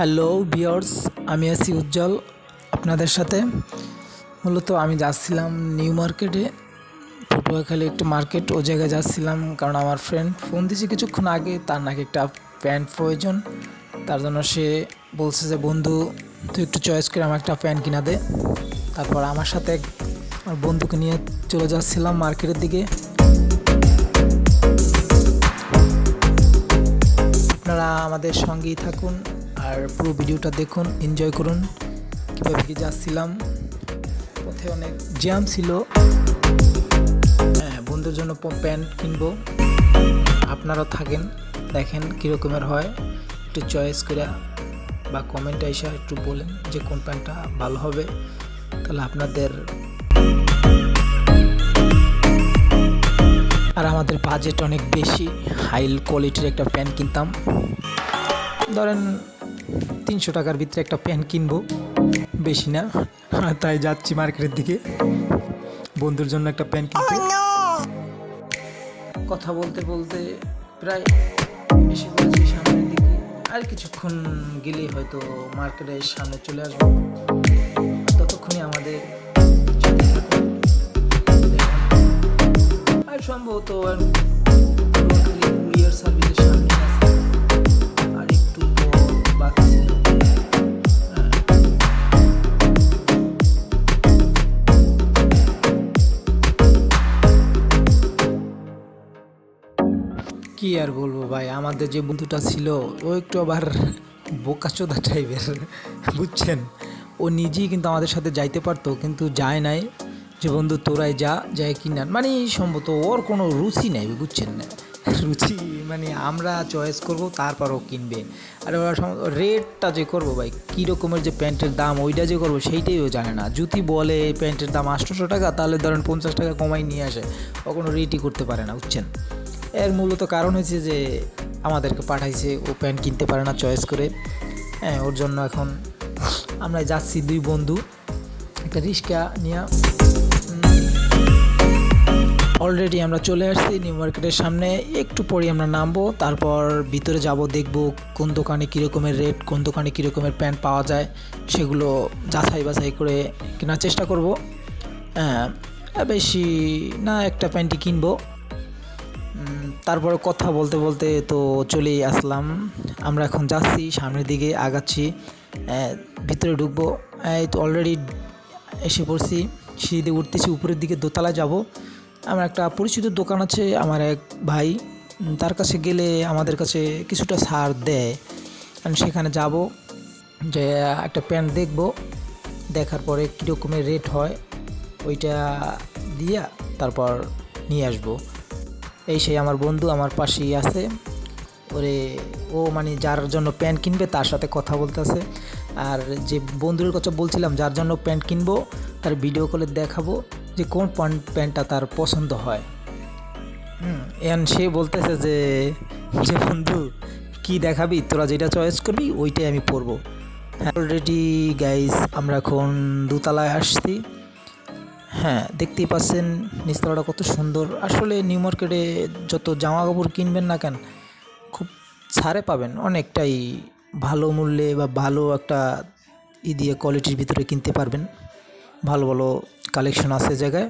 Hello বিয়ার্স আমি আছি উজ্জ্বল আপনাদের সাথে। মূলত আমি যাচ্ছিলাম নিউ মার্কেটে, পটুয়াখালী একটু মার্কেট, ও জায়গায় যাচ্ছিলাম কারণ আমার ফ্রেন্ড ফোন দিয়েছে কিছুক্ষণ আগে, তার নাকি একটা প্যান্ট প্রয়োজন, তার জন্য সে বলছে যে, বন্ধু, তুই একটু চয়েস করে আমার একটা প্যান্ট কিনা দে। তারপর আমার সাথে আমার বন্ধুকে নিয়ে চলে যাচ্ছিলাম মার্কেটের দিকে। আপনারা আমাদের সঙ্গেই থাকুন। আর পুরো ভিডিওটা দেখুন এনজয় করুন। কীভাবে কি যাচ্ছিলাম পথে অনেক জ্যাম ছিল। হ্যাঁ বন্ধুর জন্য প্যান্ট কিনবো। আপনারাও থাকেন, দেখেন কীরকমের হয়। একটু চয়েস করে বা কমেন্টে এসে একটু বলেন যে কোন প্যান্টটা ভালো হবে। তাহলে আপনাদের আর আমাদের বাজেট অনেক বেশি হাই কোয়ালিটির একটা প্যান্ট কিনতাম। ধরেন তিনশো টাকার ভিতরে একটা প্যান্ট কিনবো। বেশি না। তাই যাচ্ছি মার্কেটের দিকে। বন্ধুর জন্য একটা প্যান্ট কিনতে। কথা বলতে বলতে প্রায় এসে পড়েছি সামনের দিকে। আর কিছুক্ষণ গেলেই হয়তো মার্কেটের সামনে চলে আসব। ততক্ষণে আমাদের। আর সম্ভবত কি আর বলব ভাই? আমাদের যে বন্ধুটা ছিল, ও একটু আবার বোকাচোদা টাইপের, বুঝছেন? ও নিজেই কিন্তু আমাদের সাথে যাইতে পারতো, কিন্তু যায় নাই। যে বন্ধু, তোরাই যা যাই কিনার মানে সম্ভবত ওর কোনো রুচি নেই, বুঝছেন? না রুচি মানে আমরা চয়েস করব, তারপর ও কিনবে। আর ওরা রেটটা যে করব ভাই, কী রকমের যে প্যান্টের দাম, ওইটা যে করব, সেইটাই ও জানে না। যদি বলে প্যান্টের দাম আটশোশো টাকা, তাহলে ধরেন পঞ্চাশ টাকা কমাই নিয়ে আসে। ও কোনো রেটই করতে পারে না, বুঝছেন? এর মূলত কারণ হয়েছে যে আমাদেরকে পাঠাইছে, ও প্যান্ট কিনতে পারে না চয়েস করে। হ্যাঁ ওর জন্য এখন আমরা যাচ্ছি দুই বন্ধু। একটা রিক্সা নিয়ে। অলরেডি আমরা চলে আসছি নিউ মার্কেটের সামনে। একটু পরে আমরা নামবো, তারপর ভিতরে যাব, দেখব কোন দোকানে কীরকমের রেট, কোন দোকানে কীরকমের প্যান্ট পাওয়া যায়। সেগুলো যাচাই বাছাই করে কেনার চেষ্টা করব। হ্যাঁ বেশি না একটা প্যান্টই কিনবো। তারপরে কথা বলতে বলতে তো চলেই আসলাম। আমরা এখন যাচ্ছি, সামনের দিকে আগাচ্ছি ভিতরে ঢুকবো। এই তো অলরেডি এসে পড়ছি, সিঁড়িতে উঠতেছি, উপরের দিকে দোতলা যাব। আমার একটা পরিচিত দোকান আছে, আমার এক ভাই তার কাছে গেলে আমাদের কাছে কিছুটা ছাড় দেয়। আমি সেখানে যাব, যে একটা প্যান্ট দেখব, দেখার পরে কীরকমের রেট হয়, ওইটা দিয়া তারপর নিয়ে আসব। এই সেই আমার বন্ধু আমার পাশেই আছে। ওরে, ও মানে যার জন্য প্যান্ট কিনবে তার সাথে কথা বলতেছে। আর যে বন্ধুর কথা বলছিলাম, যার জন্য প্যান্ট কিনবো, তার ভিডিও কলে দেখাবো যে কোন প্যান্ট প্যান্টটা তার পছন্দ হয়। হুম এন সে বলতেছে যে যে বন্ধু, কি দেখাবি? তোরা যেটা চয়েস করবি, ওইটাই আমি পরবো। হ্যাঁ অলরেডি গাইস আমরা এখন দোতলায় আসছি। হ্যাঁ দেখতেই পাচ্ছেন নিস্তলাটা কত সুন্দর। আসলে নিউ মার্কেটে যত জামা কাপড় কিনবেন না কেন, খুব ছাড়ে পাবেন। অনেকটাই ভালো মূল্যে বা ভালো একটা ই দিয়ে কোয়ালিটির ভিতরে কিনতে পারবেন। ভালো ভালো কালেকশন আছে জায়গায়।